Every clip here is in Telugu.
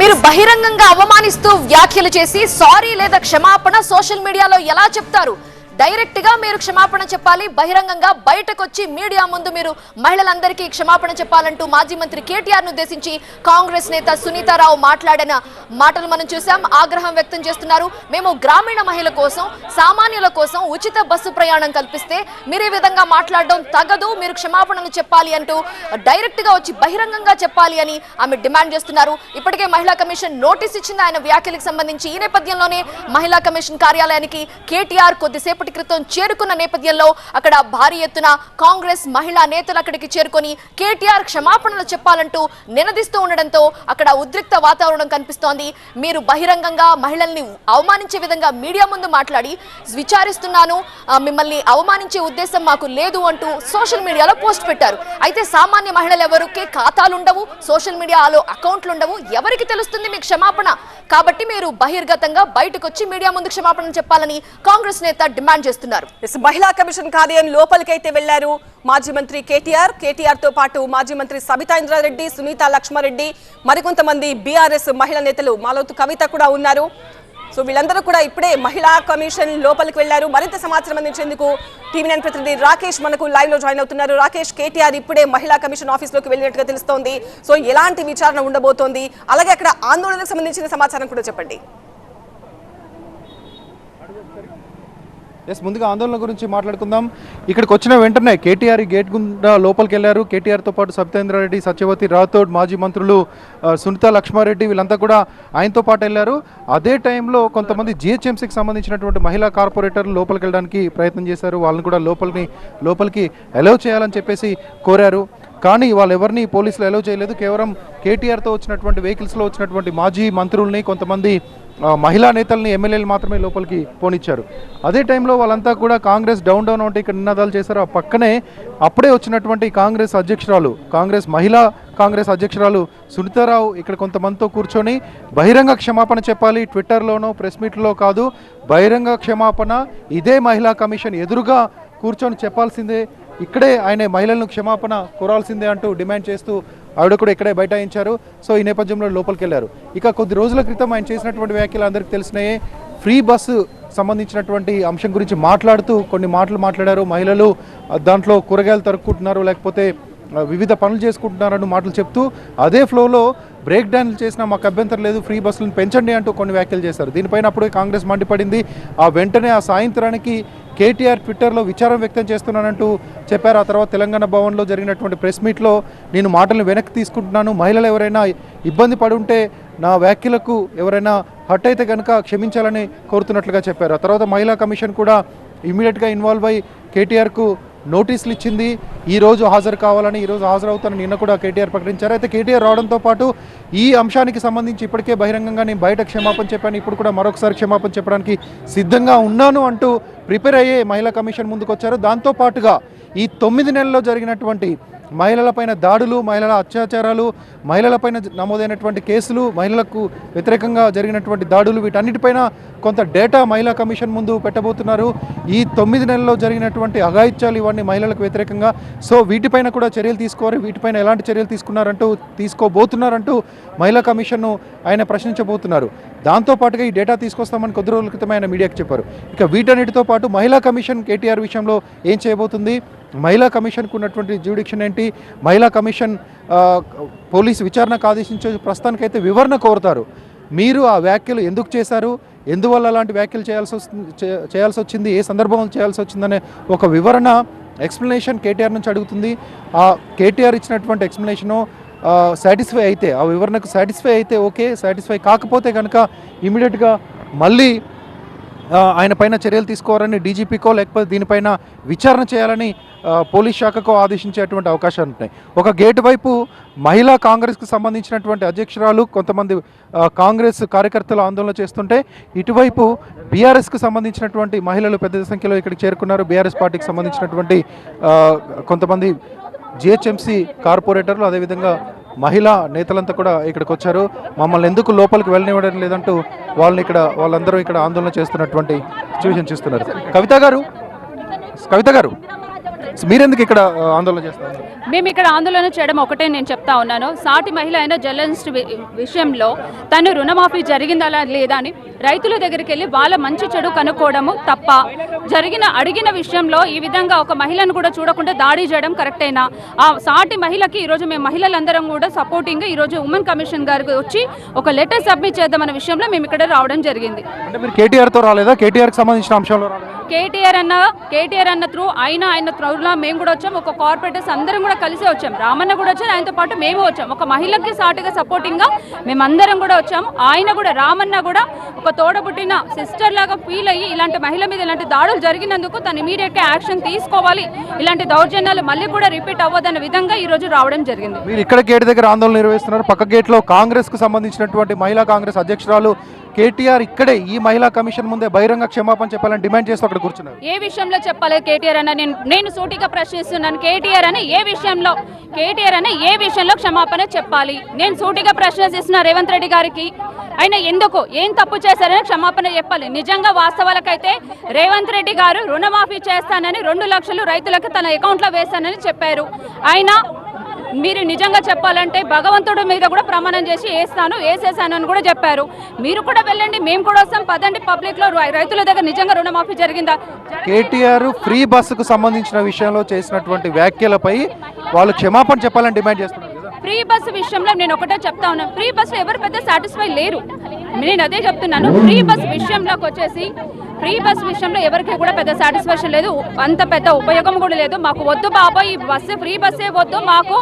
మీరు బహిరంగంగా అవమానిస్తూ వ్యాఖ్యలు చేసి సారీ లేదా క్షమాపణ సోషల్ మీడియాలో ఎలా చెప్తారు? డైరెక్ట్గా మీరు క్షమాపణ చెప్పాలి. బహిరంగంగా బయటకు వచ్చి మీడియా ముందు మీరు మహిళలందరికీ క్షమాపణ చెప్పాలంటూ మాజీ మంత్రి కేటీఆర్ను ఉద్దేశించి కాంగ్రెస్ నేత సునీతారావు మాట్లాడిన మాటలు మనం చూసాం ఆగ్రహం వ్యక్తం చేస్తున్నారు. మేము గ్రామీణ మహిళ కోసం సామాన్యుల కోసం ఉచిత బస్సు ప్రయాణం కల్పిస్తే మీరు ఈ విధంగా మాట్లాడడం తగదు. మీరు క్షమాపణలు చెప్పాలి అంటూ డైరెక్ట్గా వచ్చి బహిరంగంగా చెప్పాలి అని ఆమె డిమాండ్ చేస్తున్నారు. ఇప్పటికే మహిళా కమిషన్ నోటీస్ ఇచ్చింది. ఆయన వ్యాఖ్యలకు సంబంధించి ఈ నేపథ్యంలోనే మహిళా కమిషన్ కార్యాలయానికి కేటీఆర్ కొద్దిసేపటి క్రితం చేరుకున్న నేపథ్యంలో అక్కడ భారీ ఎత్తున కాంగ్రెస్ మహిళా నేతలు అక్కడికి చేరుకొని కేటీఆర్ క్షమాపణలు చెప్పాలంటూ నినదిస్తూ ఉండడంతో అక్కడ ఉద్రిక్త వాతావరణం కనిపిస్తోంది. మీరు బహిరంగంగా మహిళల్ని అవమానించే విధంగా మీడియా ముందు మాట్లాడి విచారిస్తున్నాను. మిమ్మల్ని అవమానించే ఉద్దేశం మాకు లేదు అంటూ సోషల్ మీడియాలో పోస్ట్ పెట్టారు. అయితే సామాన్య మహిళలు ఎవరికే ఖాతాలు ఉండవు సోషల్ మీడియాలో అకౌంట్లు ఉండవు ఎవరికి తెలుస్తుంది మీకు క్షమాపణ? కాబట్టి మీరు బహిర్గతంగా బయటకు వచ్చి మీడియా ముందు క్షమాపణ చెప్పాలని కాంగ్రెస్ నేత డిమాండ్ చేస్తున్నారు. మహిళా కమిషన్ కార్యం లోపలికైతే వెళ్ళారు మాజీ మంత్రి కేటీఆర్ కేటీఆర్తో పాటు మాజీ మంత్రి సబితా ఇంద్రారెడ్డి సునీత లక్ష్మారెడ్డి మరికొంతమంది బీఆర్ఎస్ మహిళా నేతలు. మాలోతు కవిత కూడా ఉన్నారు. సో వీళ్ళందరూ కూడా ఇప్పుడే మహిళా కమిషన్ లోపలికి వెళ్ళారు మరింత సమాచారం అందించేందుకు టీవీ నైన్ ప్రతినిధి రాకేష్ మనకు లైవ్లో జాయిన్ అవుతున్నారు. రాకేష్ కేటీఆర్ ఇప్పుడే మహిళా కమిషన్ ఆఫీస్లోకి వెళ్ళినట్టుగా తెలుస్తోంది. సో ఎలాంటి విచారణ ఉండబోతోంది? అలాగే అక్కడ ఆందోళనకు సంబంధించిన సమాచారం కూడా చెప్పండి. ఎస్ ముందుగా ఆందోళన గురించి మాట్లాడుకుందాం. ఇక్కడికి వచ్చిన వెంటనే కేటీఆర్ గేట్ గుండా లోపలికి వెళ్ళారు. కేటీఆర్తో పాటు సత్యేంద్రారెడ్డి సత్యవతి రాథోడ్ మాజీ మంత్రులు సునీత లక్ష్మారెడ్డి వీళ్ళంతా కూడా ఆయనతో పాటు వెళ్ళారు. అదే టైంలో కొంతమంది జిహెచ్ఎంసీకి సంబంధించినటువంటి మహిళా కార్పొరేటర్లు లోపలికి వెళ్ళడానికి ప్రయత్నం చేశారు. వాళ్ళని కూడా లోపలిని లోపలికి అలౌ చేయాలని చెప్పేసి కోరారు. కానీ వాళ్ళు ఎవరిని పోలీసులు అలౌ చేయలేదు. కేవలం కేటీఆర్తో వచ్చినటువంటి వెహికల్స్లో వచ్చినటువంటి మాజీ మంత్రుల్ని కొంతమంది మహిళా నేతల్ని ఎమ్మెల్యేలు మాత్రమే లోపలికి పోనిచ్చారు. అదే టైంలో వాళ్ళంతా కూడా కాంగ్రెస్ డౌన్ డౌన్ అంటే ఇక్కడ నినాదాలు చేశారు ఆ పక్కనే అప్పుడే వచ్చినటువంటి కాంగ్రెస్ అధ్యక్షురాలు కాంగ్రెస్ మహిళా కాంగ్రెస్ అధ్యక్షురాలు సునీతారావు ఇక్కడ కొంతమందితో కూర్చొని బహిరంగ క్షమాపణ చెప్పాలి. ట్విట్టర్లోనో ప్రెస్ మీట్లో కాదు బహిరంగ క్షమాపణ ఇదే మహిళా కమిషన్ ఎదురుగా కూర్చొని చెప్పాల్సిందే. ఇక్కడే ఆయన మహిళలను క్షమాపణ కోరాల్సిందే అంటూ డిమాండ్ చేస్తూ ఆవిడ కూడా ఇక్కడే బైఠాయించారు. సో ఈ నేపథ్యంలో లోపలికి వెళ్ళారు. ఇక కొద్ది రోజుల క్రితం ఆయన చేసినటువంటి వ్యాఖ్యలు అందరికీ తెలిసినాయే. ఫ్రీ బస్సు సంబంధించినటువంటి అంశం గురించి మాట్లాడుతూ కొన్ని మాటలు మాట్లాడారు మహిళలు. దాంట్లో కూరగాయలు తరుక్కుంటున్నారు లేకపోతే వివిధ పనులు చేసుకుంటున్నారని మాటలు చెప్తూ అదే ఫ్లోలో బ్రేక్ డాన్లు చేసినా మాకు అభ్యంతరం లేదు ఫ్రీ బస్సులను పెంచండి అంటూ కొన్ని వ్యాఖ్యలు చేశారు. దీనిపైన అప్పుడే కాంగ్రెస్ మండిపడింది. ఆ వెంటనే ఆ సాయంత్రానికి కేటీఆర్ ట్విట్టర్లో విచారం వ్యక్తం చేస్తున్నానంటూ చెప్పారు. ఆ తర్వాత తెలంగాణ భవన్లో జరిగినటువంటి ప్రెస్ మీట్లో నేను మాటలను వెనక్కి తీసుకుంటున్నాను. మహిళలు ఎవరైనా ఇబ్బంది పడుంటే నా వ్యాఖ్యలకు ఎవరైనా హట్ అయితే కనుక క్షమించాలని కోరుతున్నట్లుగా చెప్పారు. ఆ తర్వాత మహిళా కమిషన్ కూడా ఇమీడియట్గా ఇన్వాల్వ్ అయి కేటీఆర్కు నోటీసులు ఇచ్చింది. ఈ రోజు హాజరు కావాలని ఈ రోజు హాజరవుతానని నిన్న కూడా కేటీఆర్ ప్రకటించారు. అయితే కేటీఆర్ రావడంతో పాటు ఈ అంశానికి సంబంధించి ఇప్పటికే బహిరంగంగా నేను బయట క్షమాపణ చెప్పాను. ఇప్పుడు కూడా మరొకసారి క్షమాపణ చెప్పడానికి సిద్ధంగా ఉన్నాను అంటూ ప్రిపేర్ అయ్యే మహిళా కమిషన్ ముందుకు వచ్చారు దాంతో పాటుగా ఈ తొమ్మిది నెలల్లో జరిగినటువంటి మహిళలపైన దాడులు మహిళల అత్యాచారాలు మహిళలపైన నమోదైనటువంటి కేసులు మహిళలకు వ్యతిరేకంగా జరిగినటువంటి దాడులు వీటన్నిటిపైన కొంత డేటా మహిళా కమిషన్ ముందు పెట్టబోతున్నారు. ఈ తొమ్మిది నెలల్లో జరిగినటువంటి అఘాయిత్యాలు ఇవన్నీ మహిళలకు వ్యతిరేకంగా. సో వీటిపైన కూడా చర్యలు తీసుకోవాలి. వీటిపైన ఎలాంటి చర్యలు తీసుకున్నారంటూ తీసుకోబోతున్నారంటూ మహిళా కమిషన్ను ఆయన ప్రశ్నించబోతున్నారు. దాంతోపాటుగా ఈ డేటా తీసుకొస్తామని కొద్ది రోజుల క్రితం ఆయన మీడియాకి చెప్పారు. ఇక వీటన్నిటితో పాటు మహిళా కమిషన్ కేటీఆర్ విషయంలో ఏం చేయబోతుంది? మహిళా కమిషన్కు ఉన్నటువంటి జ్యూడిక్షన్ ఏంటి? మహిళా కమిషన్ పోలీసు విచారణకు ఆదేశించే ప్రస్తుతానికైతే వివరణ కోరుతారు. మీరు ఆ వ్యాఖ్యలు ఎందుకు చేశారు? ఎందువల్ల అలాంటి వ్యాఖ్యలు చేయాల్సి వస్తుంది చేయాల్సి వచ్చింది? ఏ సందర్భంలో చేయాల్సి వచ్చిందనే ఒక వివరణ ఎక్స్ప్లెనేషన్ కేటీఆర్ నుంచి అడుగుతుంది. ఆ కేటీఆర్ ఇచ్చినటువంటి ఎక్స్ప్లెనేషను సాటిస్ఫై అయితే ఆ వివరణకు సాటిస్ఫై అయితే ఓకే సాటిస్ఫై కాకపోతే కనుక ఇమీడియట్గా మళ్ళీ ఆయన పైన చర్యలు తీసుకోవాలని డీజీపీకో లేకపోతే దీనిపైన విచారణ చేయాలని పోలీస్ శాఖకు ఆదేశించేటువంటి అవకాశాలు ఉంటాయి ఒక గేటు వైపు మహిళా కాంగ్రెస్కు సంబంధించినటువంటి అధ్యక్షురాలు కొంతమంది కాంగ్రెస్ కార్యకర్తలు ఆందోళన చేస్తుంటే ఇటువైపు బీఆర్ఎస్కు సంబంధించినటువంటి మహిళలు పెద్ద సంఖ్యలో ఇక్కడికి చేరుకున్నారు. బీఆర్ఎస్ పార్టీకి సంబంధించినటువంటి కొంతమంది జిహెచ్ఎంసీ కార్పొరేటర్లు అదేవిధంగా మహిళా నేతలంతా కూడా ఇక్కడికి వచ్చారు. మమ్మల్ని ఎందుకు లోపలికి వెళ్ళనివ్వడం లేదంటూ వాళ్ళని ఇక్కడ వాళ్ళందరూ ఇక్కడ ఆందోళన చేస్తున్నటువంటి సిచ్యువేషన్ చూస్తున్నారు. కవిత గారు? కవిత గారు? మీరెందుకు ఇక్కడ ఆందోళన మేము ఇక్కడ ఆందోళన చేయడం ఒకటే నేను చెప్తా ఉన్నాను. సాటి మహిళ అయిన జర్నలిస్ట్ విషయంలో తను రుణమాఫీ జరిగిందా లేదా అని రైతుల దగ్గరికి వెళ్ళి వాళ్ళ మంచి చెడు కనుక్కోవడము తప్ప జరిగిన అడిగిన విషయంలో ఈ విధంగా ఒక మహిళను కూడా చూడకుండా దాడి చేయడం కరెక్టేనా? ఆ సాటి మహిళకి ఈరోజు మేము మహిళలందరం కూడా సపోర్టింగ్ ఈరోజు ఉమెన్ కమిషన్ గారికి వచ్చి ఒక లెటర్ సబ్మిట్ చేద్దామన్న విషయంలో మేము ఇక్కడ రావడం జరిగింది. అంటే మీరు కేటీఆర్తో రాలేదా? కేటీఆర్కి సంబంధించిన అంశంలో రాలేదా? కేటీఆర్ అన్న కేటీఆర్ అన్న త్రూ ఆయన ఆయన త్రూలో మేము కూడా వచ్చాం. ఒక కార్పొరేటర్స్ అందరం కూడా కలిసి వచ్చాం. రామన్న కూడా వచ్చారు ఆయనతో పాటు మేము వచ్చాం. ఒక మహిళకి సాటుగా సపోర్టింగ్గా మేమందరం కూడా వచ్చాము ఆయన కూడా రామన్న కూడా ఒక తోడబుట్టిన సిస్టర్ లాగా ఫీల్ అయ్యి ఇలాంటి మహిళ మీద ఇలాంటి దాడులు జరిగినందుకు తను ఇమీడియట్గా యాక్షన్ తీసుకోవాలి. ఇలాంటి దౌర్జన్యాలు మళ్ళీ కూడా రిపీట్ అవ్వదన్న విధంగా ఈ రోజు రావడం జరిగింది. మీరు ఇక్కడ గేట్ దగ్గర ఆందోళన నిర్వహిస్తున్నారు. పక్క గేట్లో కాంగ్రెస్కు సంబంధించినటువంటి మహిళా కాంగ్రెస్ అధ్యక్షురాలు కేటీఆర్ ఇక్కడే ఈ మహిళా కమిషన్ ముందే బహిరంగ క్షమాపణ చెప్పాలని డిమాండ్ చేస్తూ అక్కడ కూర్చున్నారు. ఏ విషయంలో చెప్పాలి కేటీఆర్ అన్న? నేను నేను సూటిగా ప్రశ్నిస్తున్నాను. కేటీఆర్ అని ఏ విషయంలో కేటీఆర్ అని ఏ విషయంలో క్షమాపణ చెప్పాలి? నేను సూటిగా ప్రశ్నిస్తున్నా రేవంత్ రెడ్డి గారికి ఆయన ఎందుకు ఏం తప్పు చేశారని క్షమాపణ చెప్పాలి? నిజంగా వాస్తవాలకైతే రేవంత్ రెడ్డి గారు రుణమాఫీ చేస్తానని రెండు లక్షలు రైతులకు తన అకౌంట్లో వేస్తానని చెప్పారు. ఆయన మీరు నిజంగా చెప్పాలంటే భగవంతుడి మీద కూడా ప్రమాణం చేసి వేస్తాను వేసేసాను అని కూడా చెప్పారు. మీరు కూడా వెళ్ళండి మేము కూడా వస్తాం. పదండి పబ్లిక్లో రైతుల దగ్గర నిజంగా రుణమాఫీ జరిగిందా? కేటీఆర్ ఫ్రీ బస్సుకు సంబంధించిన విషయంలో చేసినటువంటి వ్యాఖ్యలపై వాళ్ళు క్షమాపణ చెప్పాలని డిమాండ్ చేస్తున్నారు ఫ్రీ బస్ విషయంలో నేను ఒకటే చెప్తా ఉన్నాను ఫ్రీ బస్ ఎవరు పెద్ద సాటిస్ఫై లేరు. నేను అదే చెప్తున్నాను. ఫ్రీ బస్ విషయంలోకి వచ్చేసి ఫ్రీ బస్ విషయంలో ఎవరికి కూడా పెద్ద సాటిస్ఫాక్షన్ లేదు. అంత పెద్ద ఉపయోగం కూడా లేదు. మాకు వద్దు బాబా ఈ బస్సు ఫ్రీ బస్సే వద్దు. మాకు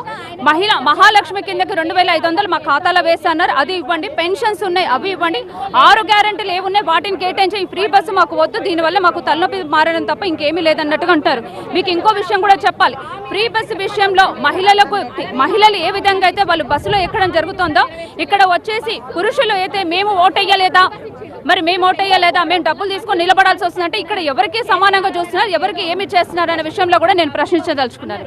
మహిళ మహాలక్ష్మి కిందకి రెండు వేల ఐదు వందలు మా ఖాతాలో వేస్తున్నారు అది ఇవ్వండి పెన్షన్స్ ఉన్నాయి అవి ఇవ్వండి. ఆరు గ్యారెంటీలు ఏమున్నాయి వాటిని కేటాయించి ఈ ఫ్రీ బస్సు మాకు వద్దు. దీనివల్ల మాకు తలనొప్పి మారడం తప్ప ఇంకేమీ లేదన్నట్టుగా అంటారు. మీకు ఇంకో విషయం కూడా చెప్పాలి. ఫ్రీ బస్సు విషయంలో మహిళలకు మహిళలు ఏ విధంగా అయితే వాళ్ళు బస్సులో ఎక్కడం జరుగుతుందో ఇక్కడ వచ్చేసి పురుషులు అయితే మేము ఓటేయలేదా మరి మేము ఓటేయలేదా మేము డబ్బులు తీసుకొని నిలబడాల్సి వస్తుందంటే ఇక్కడ ఎవరికి సమానంగా చూస్తున్నారు ఎవరికి ఏమి చేస్తున్నారు అనే విషయంలో కూడా నేను ప్రశ్నించదలుచుకున్నాను.